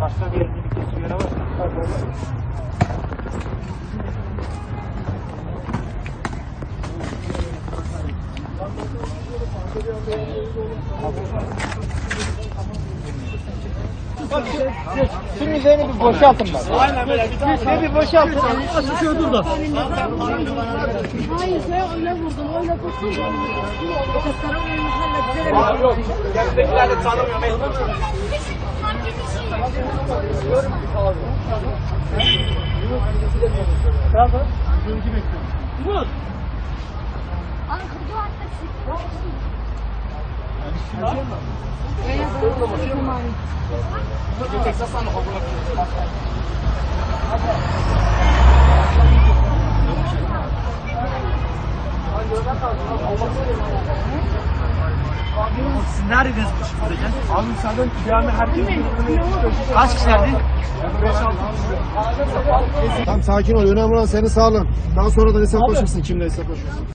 Başka bir ilgili bir yere var. Şunun üzerini bir boşaltın bak. Aynen böyle bir tane. Ne bir boşaltın. Şöyle dur da. Hayır sen öyle vurdun, öyle vurdun. Kızlara uyumu halledeceğim. Yok. Yanındakiler de tanımıyor. Siz neredesiniz bu şekilde? Abi senden yani herkes Kaç kişilerdi? Tamam sakin ol. Önemli olan senin sağlığın. Daha sonra da hesaplaşırsın kimle hesaplaşırsın.